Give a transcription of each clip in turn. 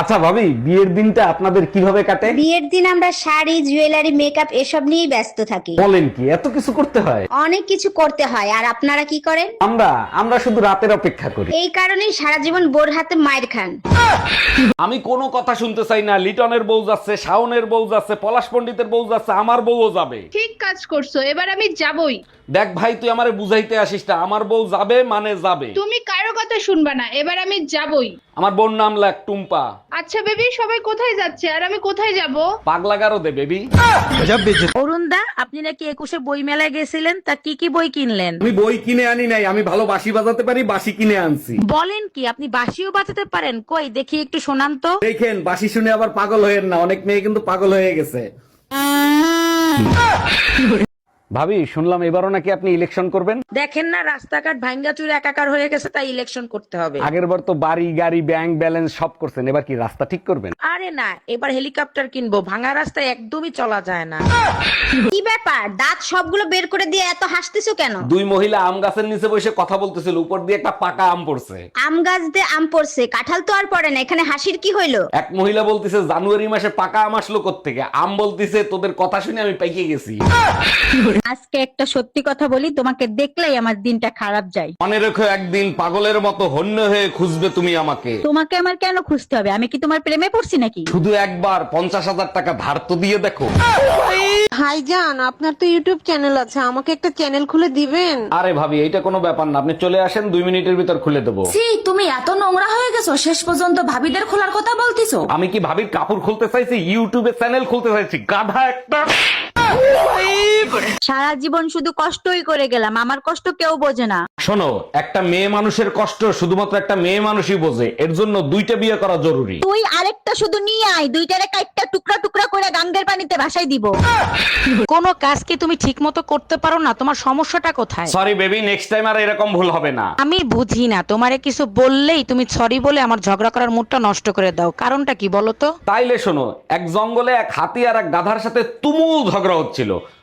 আচ্ছা ভাবি বিয়ের দিনটা আপনাদের কীভাবে কাটে? বিয়ের দিন আমরা শাড়ি জুয়েলারি মেকআপ এসব নিয়েই ব্যস্ত থাকি। বলেন কি এত কিছু করতে হয়? অনেক কিছু করতে হয় আর আপনারা কি করেন? আমরা আমরা শুধু রাতের অপেক্ষা করি। এই কারণেই সারা জীবন বোর হাতে মায়ের খান। আমি কোনো কথা শুনতে চাই না লিটনের বউ যাচ্ছে শাওনের বউ যাচ্ছে পলাশ পণ্ডিতের বউ যাচ্ছে আমার বউও যাবে। ঠিক কাজ করছ এবার আমি যাবই। দেখ ভাই তুই আমারে বুঝাইতে আসিস না। আমার বউ যাবে মানে যাবে। তুমি কারও কথা শুনবা না এবার আমি যাবই। আমার বোন নাম লাগ টুম্পা। আচ্ছা বেবি সবাই কোথায় যাচ্ছে? আর আমি কোথায় যাব? পাগলা গারো দে বেবি। অরুণদা আপনি নাকি একুশে বই মেলায় গেছিলেন? তা কি কি বই কিনলেন? আমি বই কিনে আনি নাই আমি ভালো বাঁশি বাজাতে পারি বাঁশি কিনে আনছি। বলেন কি আপনি বাঁশিও বাজাতে পারেন? কই দেখি একটু শোনান তো। দেখেন বাঁশি শুনে আবার পাগল হয়েন না অনেক মেয়ে কিন্তু পাগল হয়ে গেছে। ভাবি শুনলাম এবারও নাকি আপনি ইলেকশন করবেন। দেখেন না রাস্তাঘাট ভাঙ্গাচুর একাকার হয়ে গেছে তাই ইলেকশন করতে হবে। আগের বার তো বাড়ি গাড়ি ব্যাংক ব্যালেন্স সব করছেন এবার কি রাস্তা ঠিক করবেন? আরে না এবার হেলিকপ্টার কিনবো ভাঙা রাস্তায় একদমই চলা যায় না। ব্যাপার? দাঁত সবগুলো বের করে দিয়ে এত হাসতেছো কেন? দুই মহিলা আম গাছের নিচে বসে কথা বলতেছিল উপর দিয়ে একটা পাকা আম পড়ছে। আম গাছ দিয়ে আম পড়ছে কাঁঠাল তো আর পড়ে না এখানে হাসির কি হইল? এক মহিলা বলতিছে জানুয়ারি মাসে পাকা আম আসলো থেকে আম বলতিছে তোদের কথা শুনে আমি পাইকে গেছি। আজকে একটা সত্যি কথা বলি তোমাকে দেখলেই আমার দিনটা খারাপ যায়। মনে রেখো একদিন পাগলের মতো হন্য হয়ে খুঁজবে তুমি আমাকে। তোমাকে আমার কেন খুঁজতে হবে? আমি কি তোমার প্রেমে পড়ছি নাকি? শুধু একবার পঞ্চাশ হাজার টাকা ধার তো দিয়ে দেখো। ভাইজান আপনার তো ইউটিউব চ্যানেল আছে আমাকে একটা চ্যানেল খুলে দিবেন? আরে ভাবি এটা কোনো ব্যাপার না। আপনি চলে আসেন দুই মিনিটের ভিতর খুলে দেবো। ছি তুমি এত নোংরা হয়ে গেছো শেষ পর্যন্ত ভাবিদের খোলার কথা বলতেছো। আমি কি ভাবির কাপড় খুলতে চাইছি? ইউটিউবে চ্যানেল খুলতে চাইছি। গাধা একটা সারা জীবন শুধু কষ্টই করে গেলাম আমার কষ্ট কেউ বোঝে না। শোনো একটা মেয়ে মানুষের কষ্ট শুধুমাত্র একটা মেয়ে মানুষই বোঝে এর জন্য দুইটা বিয়ে করা জরুরি। তুই আরেকটা শুধু নিয়ে আয় দুইটারে কাইটটা টুকরা টুকরা করে গাঙ্গের পানিতে ভাসাই দিব। কোনো কাজ কি তুমি ঠিক মতো করতে পারো না? তোমার সমস্যাটা কোথায়? সরি বেবি নেক্সট টাইম আর এরকম ভুল হবে না। আমি বুঝি না তোমারে কিছু বললেই তুমি সরি বলে আমার ঝগড়া করার মুডটা নষ্ট করে দাও। কারণটা কি বলো তো? তাইলে শোনো এক জঙ্গলে এক হাতি আর এক গাধার সাথে তুমুল ঝগড়া হচ্ছিল।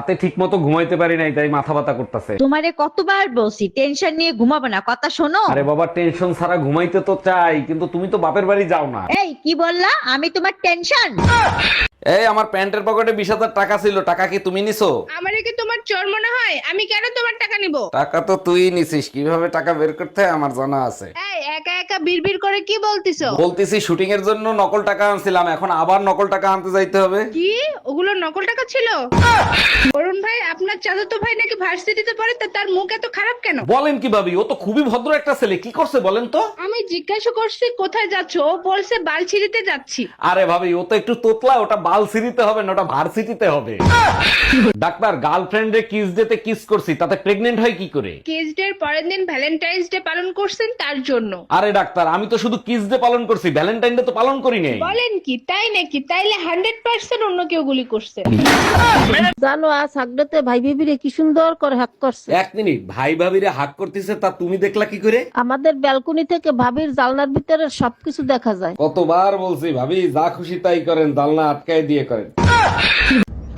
রাতে ঠিক মতো ঘুমাইতে পারি নাই তাই মাথা ব্যথা করতেছে। তোমারে কতবার বলছি টেনশন নিয়ে ঘুমাবো না কথা শোনো। আরে বাবা টেনশন ছাড়া ঘুমাইতে তো চাই কিন্তু তুমি তো বাপের বাড়ি যাও না। এই কি বললা? আমি তোমার টেনশন এই আমার প্যান্টের পকেটে বিশ হাজার টাকা ছিল টাকা কি তুমি নিছো? আমারে কি তোমার চোর মনে হয়? আমি কেন তোমার টাকা নিব? টাকা তো তুই নিছিস কীভাবে টাকা বের করতে হয় আমার জানা আছে। এই একা বিড়বিড় করে কি বলতিছো? বলতেছি শুটিং এর জন্য নকল টাকা আনছিলাম এখন আবার নকল টাকা আনতে যাইতে হবে। কি? ওগুলো নকল টাকা ছিল? ভাই আপনার চাচাতো ভাই নাকি ভার্সিটিতে পড়ে তা তার মুখ এত খারাপ কেন? বলেন কি ভাবি ও তো খুবই ভদ্র একটা ছেলে কি করছে বলেন তো? আমি জিজ্ঞাসা করছি কোথায় যাচ্ছ? ও বলছে বালছিড়িতে যাচ্ছি। আরে ভাবি ও তো একটু তোতলা ওটা বাল সিটিতে হবে না ওটা ভার্সিটিতে হবে। ডাক্তার গার্লফ্রেন্ডে কিস ডেতে কিস করছি তাতে প্রেগনেন্ট হয় কি করে? কেস ডে পরের দিন ভ্যালেন্টাইন্স ডে পালন করছেন তার জন্য। আরে ডাক্তার আমি তো শুধু কিস ডে পালন করছি ভ্যালেন্টাইন ডে তো পালন করি নাই। বলেন কি তাই নাকি? তাইলে হান্ড্রেড পার্সেন্ট অন্য কেউ গুলি করছে। জানো আজ আগডাতে ভাই বিবিরে কি সুন্দর করে হাক করছে। এক মিনিট ভাই ভাবিরে হাক করতেছে তা তুমি দেখলা কি করে? আমাদের ব্যালকনি থেকে ভাবির জালনার ভিতরে সবকিছু দেখা যায়। কতবার বলছি ভাবি যা খুশি তাই করেন জানলা আটকায় দিয়ে করেন।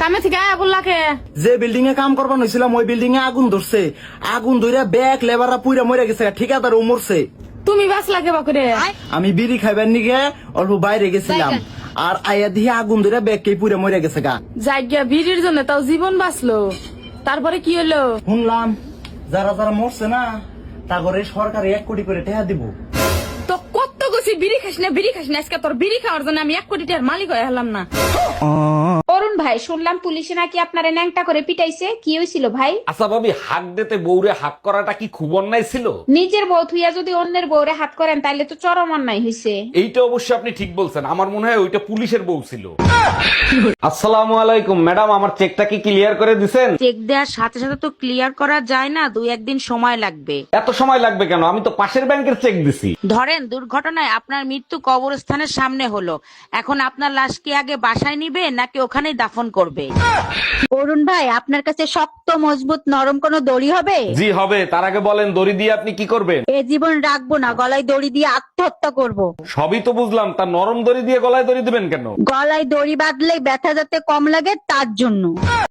কামে থেকে আয়া বললাকে যে বিল্ডিং এ কাম করবার হয়েছিলাম ওই বিল্ডিং এ আগুন ধরছে। আগুন ধরে ব্যাগ লেবাররা পুইরা মরে গেছে ঠিকাদার ও মরছে। তুমি বাস লাগে বাকুরে আমি বিড়ি খাইবার নিগে অল্প বাইরে গেছিলাম। আর আয়া দিয়ে আগুন ধরে ব্যাগ পুরে মরে গেছে গা। জায়গা ভিড়ের জন্য তাও জীবন বাঁচলো। তারপরে কি হলো? শুনলাম যারা যারা মরছে না তাগরে সরকার এক কোটি করে টাকা দিব। তো কত গেছি বিড়ি খাস না বিড়ি খাস না আজকে তোর বিড়ি খাওয়ার জন্য আমি এক কোটি টাকার মালিক হয়ে হলাম না। অরুণ ভাই শুনলাম পুলিশে নাকি আপনার ন্যাংটা করে পিটাইছে। কি হয়েছিল ভাই? আচ্ছা ভাবি হাক দিতে বউরে হাক করাটা কি খুব অন্যায় ছিল? নিজের বউ থুইয়া যদি অন্যের বউরে হাত করেন তাইলে তো চরম অন্যায় হয়েছে এইটা অবশ্যই আপনি ঠিক বলছেন। আমার মনে হয় ওইটা পুলিশের বউ ছিল। আসসালামু আলাইকুম ম্যাডাম আমার চেকটা কি ক্লিয়ার করে দিছেন? চেক দেওয়ার সাথে সাথে তো ক্লিয়ার করা যায় না দুই একদিন সময় লাগবে। এত সময় লাগবে কেন? আমি তো পাশের ব্যাংকের চেক দিছি। ধরেন দুর্ঘটনায় আপনার মৃত্যু কবরস্থানের সামনে হলো। এখন আপনার লাশ কি আগে বাসায় নিবে নাকি ওখানেই দাফন করবে। অরুণ ভাই আপনার কাছে শক্ত মজবুত নরম কোনো দড়ি হবে? জি হবে। তার আগে বলেন দড়ি দিয়ে আপনি কি করবেন? এ জীবন রাখব না গলায় দড়ি দিয়ে আত্মহত্যা করব। সবই তো বুঝলাম তা নরম দড়ি দিয়ে গলায় দড়ি দিবেন কেন? গলায় দড়ি বাঁধলেই ব্যথা যাতে কম লাগে তার জন্য।